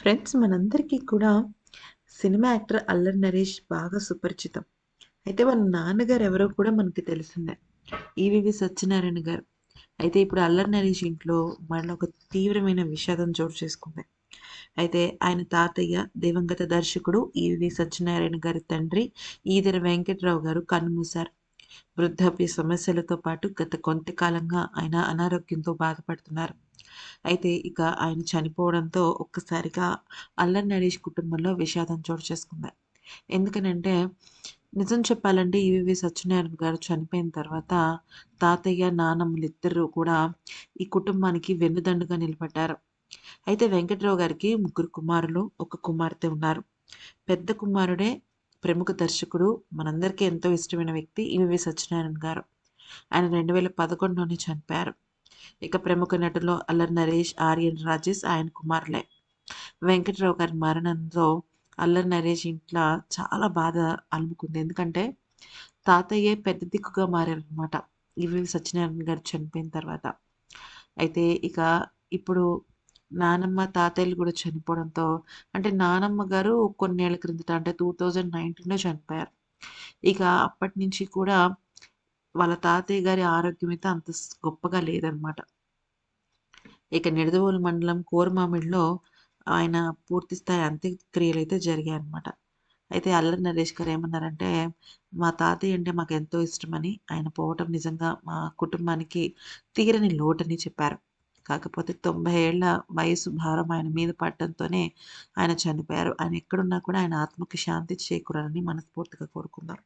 Friends మనందరికీ కూడా cinema actor Allari Naresh బాగా సుపరిచితం. అయితే వాళ్ళ నాన్నగారు ఎవరో కూడా మనకి తెలిసిందే. ఈవీవి సత్యనారాయణ గారు. అయితే ఇప్పుడు అల్లరి నరేష్ ఇంట్లో మరొక తీవ్రమైన విషాదం చోటు చేసుకుంది. అయితే ఆయన తాతయ్య దివంగత దర్శకుడు ఈవీవి సత్యనారాయణ గారి తండ్రి ఈదెర వెంకట్రావు గారు కన్నుమూశారు. వృద్ధాప్య సమస్యలతో పాటు గత కొంతకాలంగా ఆయన అనారోగ్యంతో బాధపడుతున్నారు. అయితే ఇక ఆయన చనిపోవడంతో ఒక్కసారిగా అల్లన్ నరేష్ కుటుంబంలో విషాదం చోటు చేసుకుంది. ఎందుకనంటే నిజం చెప్పాలంటే ఈవీవి సత్యనారాయణ గారు చనిపోయిన తర్వాత తాతయ్య, నానమ్మలిద్దరూ కూడా ఈ కుటుంబానికి వెన్నుదండుగా నిలబడ్డారు. అయితే వెంకట్రావు గారికి ముగ్గురు కుమారులు, ఒక కుమార్తె ఉన్నారు. పెద్ద కుమారుడే ప్రముఖ దర్శకుడు, మనందరికీ ఎంతో ఇష్టమైన వ్యక్తి ఈవి సత్యనారాయణ గారు. ఆయన 2011లోనే చనిపోయారు. ఇక ప్రముఖ నటులు అల్లరి నరేష్, ఆర్యన్ రాజేష్ ఆయన కుమారులే. వెంకటరావు గారి మరణంతో అల్లరి నరేష్ ఇంట్లో చాలా బాధ అలుముకుంది. ఎందుకంటే తాతయ్యే పెద్ద దిక్కుగా మారారనమాట. ఈవి సత్యనారాయణ గారు చనిపోయిన తర్వాత. అయితే ఇక ఇప్పుడు నానమ్మ, తాతయ్యలు కూడా చనిపోవడంతో అంటే నానమ్మ గారు కొన్నేళ్ళ క్రిందట అంటే 2019లో చనిపోయారు. ఇక అప్పటినుంచి కూడా వాళ్ళ తాతయ్య గారి ఆరోగ్యం అయితే అంత గొప్పగా లేదనమాట. ఇక నిడదవోలు మండలం కోరమామిడిలో ఆయన పూర్తి స్థాయి అంత్యక్రియలు అయితే జరిగాయి జరిగాయన్నమాట. అయితే అల్లరి నరేష్ గారు ఏమన్నారంటే, "మా తాతయ్య అంటే మాకు ఎంతో ఇష్టమని, ఆయన పోవటం నిజంగా మా కుటుంబానికి తీరని లోటని" చెప్పారు. కాకపోతే 90 ఏళ్ళ వయసు భారం ఆయన మీద పడటంతోనే ఆయన చనిపోయారు. ఆయన ఎక్కడున్నా కూడా ఆయన ఆత్మకి శాంతి చేకూరాలని మనస్ఫూర్తిగా కోరుకుందాం.